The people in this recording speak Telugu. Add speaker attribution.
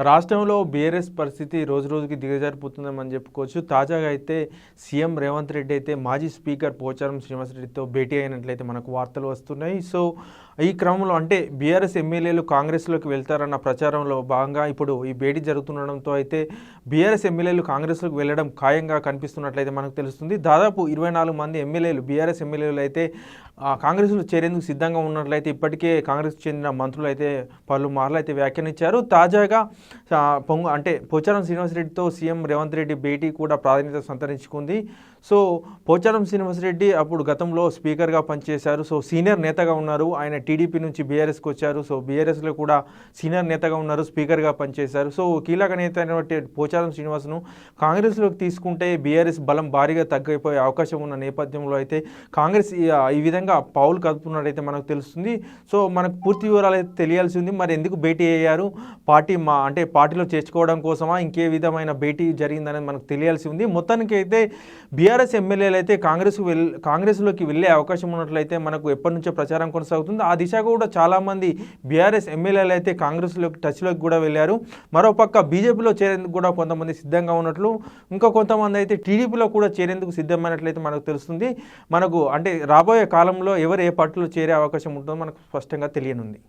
Speaker 1: రాష్ట్రంలో బీఆర్ఎస్ పరిస్థితి రోజు రోజుకి దిగజారిపోతుందని చెప్పుకోవచ్చు. తాజాగా అయితే సీఎం రేవంత్ రెడ్డి అయితే మాజీ స్పీకర్ పోచారం శ్రీనివాసరెడ్డితో భేటీ అయినట్లయితే మనకు వార్తలు వస్తున్నాయి. సో ఈ క్రమంలో అంటే బీఆర్ఎస్ ఎమ్మెల్యేలు కాంగ్రెస్లోకి వెళ్తారన్న ప్రచారంలో భాగంగా ఇప్పుడు ఈ భేటీ జరుగుతుండడంతో అయితే బీఆర్ఎస్ ఎమ్మెల్యేలు కాంగ్రెస్లోకి వెళ్ళడం ఖాయంగా కనిపిస్తున్నట్లయితే మనకు తెలుస్తుంది. దాదాపు ఇరవై నాలుగు మంది ఎమ్మెల్యేలు బీఆర్ఎస్ ఎమ్మెల్యేలు అయితే ఆ, కాంగ్రెస్లో చేరేందుకు సిద్ధంగా ఉన్నట్లయితే ఇప్పటికే కాంగ్రెస్ చెందిన మంత్రులు అయితే పలు మార్లు అయితే వ్యాఖ్యానించారు. తాజాగా పొంగు అంటే పోచారం శ్రీనివాసరెడ్డితో సీఎం రేవంత్ రెడ్డి భేటీ కూడా ప్రాధాన్యత సంతరించుకుంది. సో పోచారం శ్రీనివాసరెడ్డి అప్పుడు గతంలో స్పీకర్గా పనిచేశారు. సో సీనియర్ నేతగా ఉన్నారు. ఆయన టీడీపీ నుంచి బీఆర్ఎస్కి వచ్చారు. సో బీఆర్ఎస్లో కూడా సీనియర్ నేతగా ఉన్నారు స్పీకర్గా పనిచేశారు. సో కీలక నేత అయినటువంటి పోచారం శ్రీనివాస్ను కాంగ్రెస్లోకి తీసుకుంటే బీఆర్ఎస్ బలం భారీగా తగ్గిపోయే అవకాశం ఉన్న నేపథ్యంలో అయితే కాంగ్రెస్ ఈ విధంగా పావులు కదుపుతున్నట్టయితే మనకు తెలుస్తుంది. సో మనకు పూర్తి వివరాలు అయితే తెలియాల్సి ఉంది. మరి ఎందుకు భేటీ అయ్యారు? పార్టీ మా అంటే పార్టీలో చేర్చుకోవడం కోసమా? ఇంకే విధమైన భేటీ జరిగిందనేది మనకు తెలియాల్సి ఉంది. మొత్తానికి అయితే బీఆర్ఎస్ ఎమ్మెల్యేలు అయితే కాంగ్రెస్ వెల్ కాంగ్రెస్లోకి వెళ్ళే అవకాశం ఉన్నట్లయితే మనకు ఎప్పటి నుంచో ప్రచారం కొనసాగుతుంది. ఆ దిశగా కూడా చాలామంది బీఆర్ఎస్ ఎమ్మెల్యేలు అయితే కాంగ్రెస్లోకి టచ్లోకి కూడా వెళ్ళారు. మరోపక్క బీజేపీలో చేరేందుకు కూడా కొంతమంది సిద్ధంగా ఉన్నట్లు ఇంకా కొంతమంది అయితే టీడీపీలో కూడా చేరేందుకు సిద్ధమైనట్లయితే మనకు తెలుస్తుంది. మనకు అంటే రాబోయే కాలంలో ఎవరు ఏ పార్టీలో చేరే అవకాశం ఉంటుందో మనకు స్పష్టంగా తెలియనుంది.